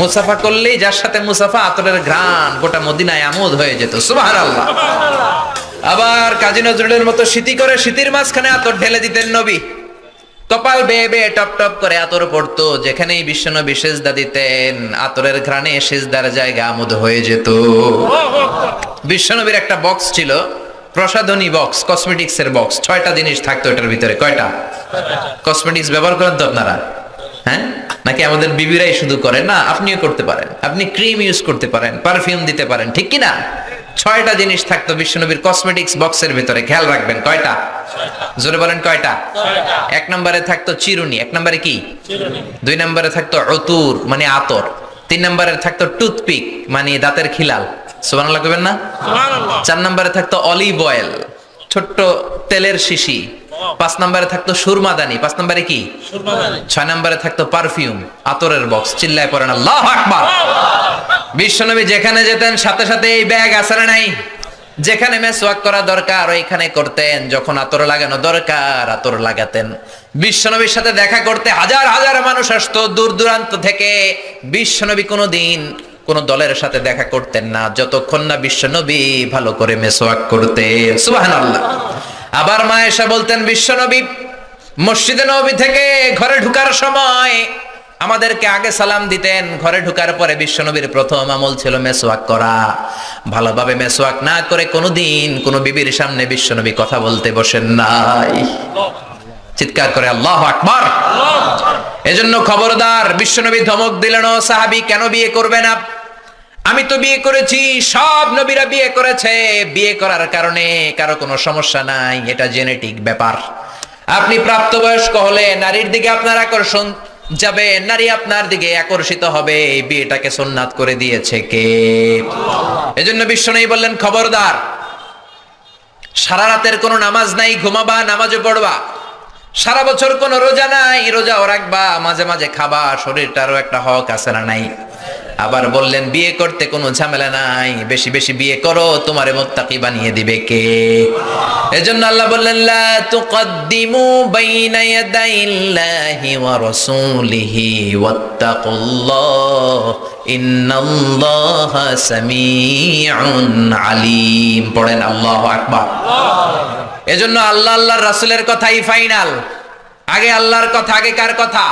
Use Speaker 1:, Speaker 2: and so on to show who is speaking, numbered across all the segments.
Speaker 1: মুসাফা করলেই যার সাথে মুসাফা, আতরের ঘ্রাণ গোটা মদিনায় আমোদ হয়ে যেত। সুবাহান আল্লাহ আবার কাজী নজরুলের মতো শীতি করে শীতির মাঝখানে আতর ঢেলে দিতেন নবী। কপাল বেয়ে বেয়ে টপ টপ করে আতর পড়তো, যেখানেই বিশ্বনবী সেজদা দিতেন, আতরের ঘ্রাণে সেজদার জায়গা আমোদ হয়ে যেত। বিশ্বনবীর একটা বক্স ছিল, প্রসাধনী বক্স কসমেটিক্স এর বক্স ছয়টা জিনিস থাকতো এটার ভিতরে, কয়টা? কসমেটিক্স ব্যবহার করেন তো আপনারা? হ্যাঁ? নাকি আমাদের বিবিরাই শুধু করে? না আপনিও করতে পারেন। আপনি ক্রিম ইউজ করতে পারেন পারফিউম দিতে পারেন ঠিক কি না ছয়টা জিনিস থাকতো বিশ্বনবীর কসমেটিক্স বক্সের ভিতরে খেয়াল রাখবেন কয়টা? জোরে বলেন কয়টা? এক নম্বরে থাকতো চিরুনি এক নম্বরে কি? দুই নম্বরে থাকতো অতুর মানে আতর। তিন নম্বরে থাকতো টুথপিক মানে দাঁতের খিলাল। সুবহানাল্লাহ কইবেন না? চার নম্বরে থাকতো অলিভ অয়েল ছোট্ট তেলের শিশি। পাঁচ নম্বরে থাকতো সুরমাদানি পাঁচ নম্বরে কি? ছয় নম্বরে থাকতো পারফিউম আতরের বক্স চিল্লায় পড়েন আল্লাহ আকবার। বিশ্বনবী যেখানে যেতেন সাথে সাথে এই ব্যাগ আছে নাই? যেখানে মেসওয়াক করা দরকার ওইখানে করতেন যখন আতর লাগানো দরকার আতর লাগাতেন। বিশ্বনবীর সাথে দেখা করতে হাজার হাজার মানুষ আসতো দূর দূরান্ত থেকে। বিশ্বনবী কোনো দিন কোন দলের সাথে দেখা করতেন না যতক্ষণ না বিশ্বনবী ভালো করে মেসওয়াক করতে সুবহানাল্লাহ। আবার মা এসা বলতেন বিশ্বনবী মসজিদে নবী থেকে ঘরে ঢুকার সময় আমাদেরকে আগে সালাম দিতেন। ঘরে ঢুকার পরে বিশ্বনবীর প্রথম আমল ছিল মেসওয়াক করা। ভালোভাবে মেসওয়াক না করে কোনোদিন কোনো বিবির সামনে বিশ্বনবী কথা বলতে বসেন নাই। চিৎকার করে আল্লাহ আকবার! এজন্য খবরদার বিশ্বনবী ধমক দিলেন ও সাহাবি কেন বিয়ে করবে না? আমি তো বিয়ে করেছি, সব নবীরা বিয়ে করেছে। বিয়ে করার কারণে কারও কোনো সমস্যা নাই, এটা জেনেটিক ব্যাপার। আপনি প্রাপ্তবয়স্ক হলে নারীর দিকে আপনার আকর্ষণ যাবে, নারী আপনার দিকে আকর্ষিত হবে। এই বিয়েটাকে সোননাথ করে দিয়েছে কে? এজন্য বিশ্ব নেই বললেন, খবরদার, সারা রাতের কোনো নামাজ নাই, ঘুমাবা নামাজও পড়বা। সারা বছর কোনো রোজা নাই, রোজাও রাখবা। মাঝে মাঝে খাবা, শরীরটারও একটা হক আছে না নাই? আবার বললেন, বিয়ে করতে কোনো ঝামেলা নাই, বেশি বেশি বিয়ে করো, তোমারে মোত্তাকি বানিয়ে দিবে কে? এজন্য আল্লাহ বললেন, লা তুকদ্দিমু বাইনা ইয়াদাইল্লাহি ওয়া রাসূলিহি ওয়াত্তাকুল্লাহ, ইন্নাল্লাহা সামিউন আলিম। পড়েন, আল্লাহু আকবার। এজন্য আল্লাহ, আল্লাহর রাসূলের কথাই ফাইনাল। আগে আল্লাহর কথা আগে কার কথা।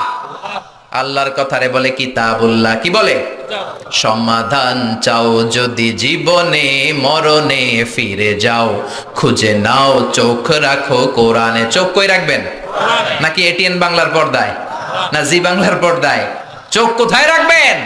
Speaker 1: আল্লাহর কথারে বলে কিতাবুল্লাহ কি বলে? সমাধান চাও যদি জীবনে মরণে ফিরে যাও খুঁজে নাও চোখ রাখো কোরআনে চোখ কই রাখবেন? নাকি এটিএন বাংলার পর্দায়? না জি বাংলার পর্দায়? চোখ কোথায় রাখবেন?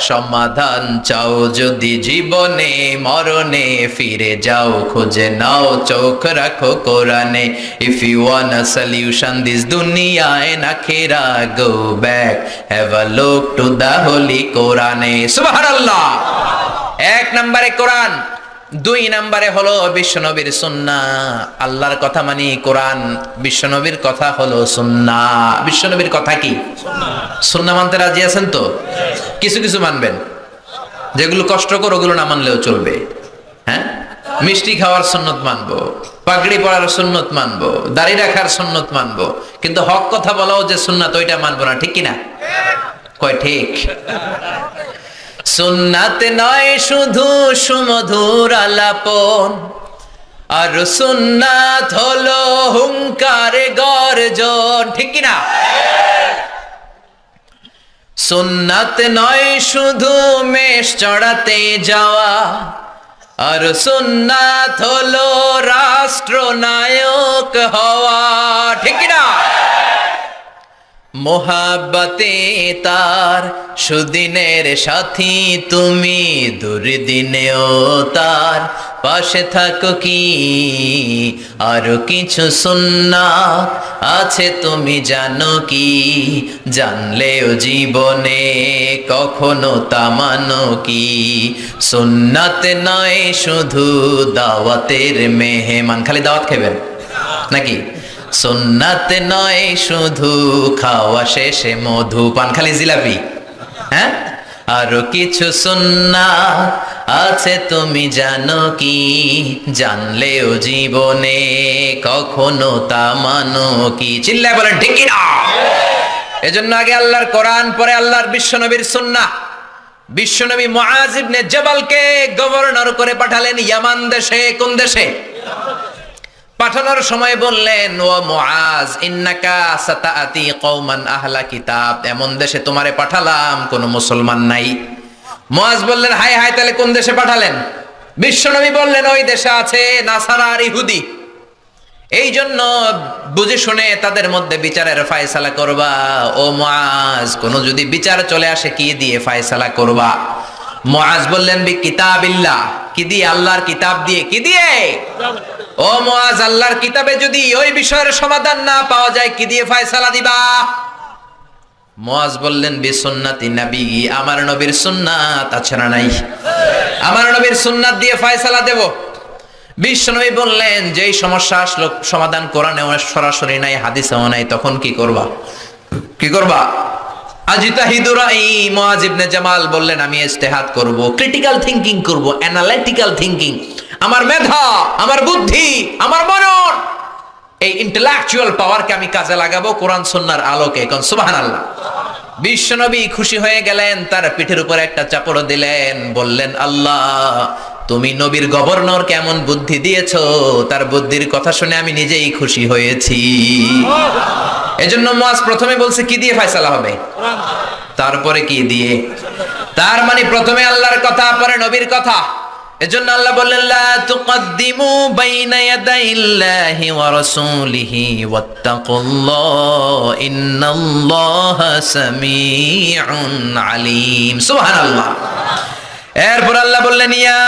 Speaker 1: সমাধান চাও যদি জীবনে, মরণে ফিরে যাও, খুঁজে নাও, চোখ রাখো কোরআনে। If you want a solution this দুনিয়ায় না Kheda go back have a look to the holy কোরআনে সুবহানাল্লাহ! এক নম্বরে কোরআন। দুই নম্বরে হলো বিশ্বনবীর সুন্না। আল্লাহর কথা মানি কোরআন, বিশ্বনবীর কথা হলো সুন্না। বিশ্বনবীর কথা কি? সুন্না মানতে রাজি আছেন তো? কিছু কিছু মানবেন। যেগুলো কষ্টকর ওগুলো না মানলেও চলবে। হ্যাঁ? মিষ্টি খাওয়ার সুন্নত মানবো, পাগড়ি পরার সুন্নত মানবো, দাড়ি রাখার সুন্নত মানবো, কিন্তু হক কথা বলাও যে সুন্নাত, ওইটা মানবো না, ঠিক কিনা? কয় ঠিক? সুন্নাত নয়, শুধু সুমধুর আলাপন। আর সুন্নাত হলো হুঙ্কারে গর্জন, ঠিক কিনা? সুন্নাত নয়, শুধু মেষ চড়াতে যাওয়া। আর সুন্নাত হলো রাষ্ট্রনায়ক হওয়া, ঠিক কিনা? মোহাব্বতে তার সুদিনের সাথী তুমি, দুর্দিনেও তার পাশে থাকো কি? আরও কিছু সুন্না আছে তুমি জানো কি? জানলেও জীবনে কখনো তা মানো কি? সুন্নাত নয় শুধু দাওয়াতের মেহমান। খালি দাওয়াত খাবেন? নাকি? সুন্নাত নয়, শুধু খাওয়া শেষে মধু পান। খালি জিলাপি হ্যাঁ? আরও কিছু সুন্না আছে, তুমি জানো কি? জানলেও জীবনে কখনো তা মানো কি? চিল্লায় বলেন, ঠিক না এজন্য আগে আল্লাহর কোরআন, পরে আল্লাহর বিশ্বনবীর সুন্না। বিশ্বনবী মুআজ ইবনে জবালকে গভর্নর করে পাঠালেন ইয়ামান দেশে, কোন দেশে? পাঠানোর সময় বললেন, ও মুআজ, ইন্নাকা সাতাআতি কওমান আহলা কিতাব। এমন দেশে তোমারে পাঠালাম, কোন মুসলমান নাই। মুআজ বললেন হাই হাই তাহলে কোন দেশে পাঠালেন? বিশ্বনবী বললেন, ওই দেশে আছে নাসারা আর ইহুদি। এই জন্য বুঝে শুনে তাদের মধ্যে বিচারের ফায়সালা করবা। ও মুআজ, কোন যদি বিচার চলে আসে, কি দিয়ে ফায়সালা করবা? মুআজ বললেন, বি কিতাবিল্লাহ। কি দিয়ে? আল্লাহর কিতাব দিয়ে? কি দিয়ে? ও মুআজ আল্লাহর কিতাবে যদি ওই বিষয়ের সমাধান না পাওয়া যায়, কি দিয়ে ফায়সালা দিবা? মুআজ বললেন বি সুন্নাতি নবী, আমার নবীর সুন্নাত না নাই? আমার নবীর সুন্নাত দিয়ে ফায়সালা দেব। বিশ্বনবী বললেন, যেই সমস্যা আসলো, সমাধান কোরআনে সরাসরি নাই, হাদিসেও নাই, তখন কি করবা? কি করবা? আজিতাহিদুরাই মুআজ ইবনে জামাল বললেন, আমি ইজতিহাদ করব ক্রিটিক্যাল থিংকিং করব অ্যানালিটিক্যাল থিংকিং আমার মেধা, আমার বুদ্ধি, আমার মনন, এই ইন্টেলেকচুয়াল পাওয়ারকে আমি কাজে লাগাবো, কোরআন সুন্নাহর আলোকে। কোন সুবহানাল্লাহ। বিশ্বনবী খুশি হয়ে গেলেন, তার পিঠের উপর একটা চাপড় দিলেন, বললেন, আল্লাহ তুমি নবীর গভর্নর কেমন বুদ্ধি দিয়েছ? তার বুদ্ধির কথা শুনে আমি নিজেই খুশি হয়েছি। এজন্য মাস প্রথমে বলছে, কি দিয়ে ফয়সালা হবে? তারপরে কি দিয়ে? তার মানে প্রথমে আল্লাহর কথা, পরে নবীর কথা। এজন্য আল্লাহ বললেন, লা তুকদ্দিমু বাইনা ইয়াদাইল্লাহি ওয়া রাসূলিহি ওয়াত্তাকুল্লাহ, ইন্নাল্লাহা সামিউন আলিম। সুবহানাল্লাহ। এরপর আল্লাহ বললেন ইয়া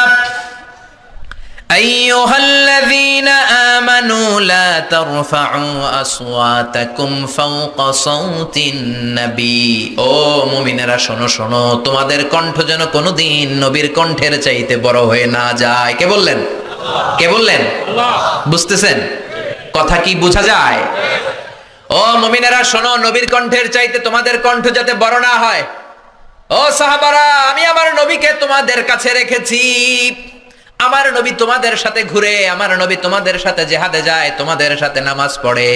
Speaker 1: أيها الذين آمنوا لا ترفعوا أصواتكم فوق صوت النبي ও মুমিনেরা শোনো শোনো তোমাদের কণ্ঠ যেন কোনোদিন নবীর কণ্ঠের চাইতে বড় হয়ে না যায় কে বললেন কে বললেন বুঝতেছেন কথা কি বোঝা যায় ও মুমিনেরা শোনো নবীর কণ্ঠের চাইতে তোমাদের কণ্ঠ যাতে বড় না হয় ও সাহাবারা আমি আমার নবীকে তোমাদের কাছে রেখেছি। আমার নবী তোমাদের সাথে ঘুরে, আমার নবী তোমাদের সাথে জেহাদে যায়, তোমাদের সাথে নামাজ পড়ে।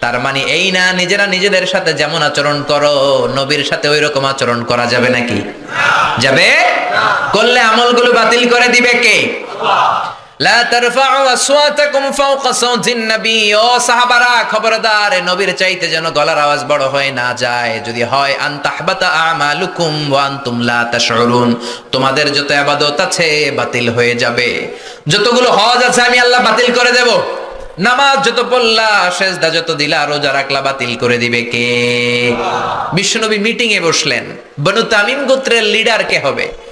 Speaker 1: তার মানে এই না, নিজেরা নিজেদের সাথে যেমন আচরণ করো, নবীর সাথে ওই রকম আচরণ করা যাবে নাকি? যাবে? করলে আমলগুলো বাতিল করে দিবে কে? হয়ে তোমাদের যত ইবাদত আছে, বাতিল হয়ে যাবে। যতগুলো হজ আছে, আমি আল্লাহ বাতিল করে দেব। নামাজ যত পড়লা, সেজদা যত দিলা আরও রোজা রাখলা, বাতিল করে দিবে কে? বিশ্বনবী মিটিং এ বসলেন। বনু তামিম গোত্রের লিডার কে হবে?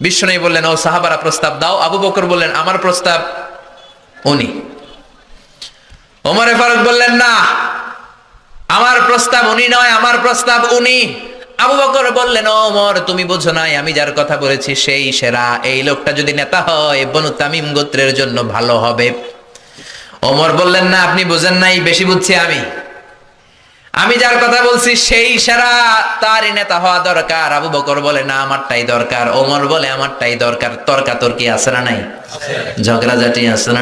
Speaker 1: বিশ্বনবী বললেন, ও সাহাবারা, প্রস্তাব দাও। আবু বকর বললেন, আমার প্রস্তাব উনি। ওমরে ফারুক বললেন, না, আমার প্রস্তাব উনি নয়, আমার প্রস্তাব উনি। আবু বকর বললেন, ওমর, তুমি বোঝো নাই, আমি যার কথা বলেছি সেই সেরা। এই লোকটা যদি নেতা হয়, বনু তামিম গোত্রের জন্য ভালো হবে। ওমর বললেন, না, আপনি বোঝেন নাই, বেশি বুঝছি আমি। আমি যার কথা বলছি সেই সারা তারই নেতা হওয়া দরকার। আবু বকর বলে না আমারটাই দরকার। ওমর বলে আমারটাই দরকার। তর্কাতর্কি আছে না নাই? ঝগড়াঝাটি আছে না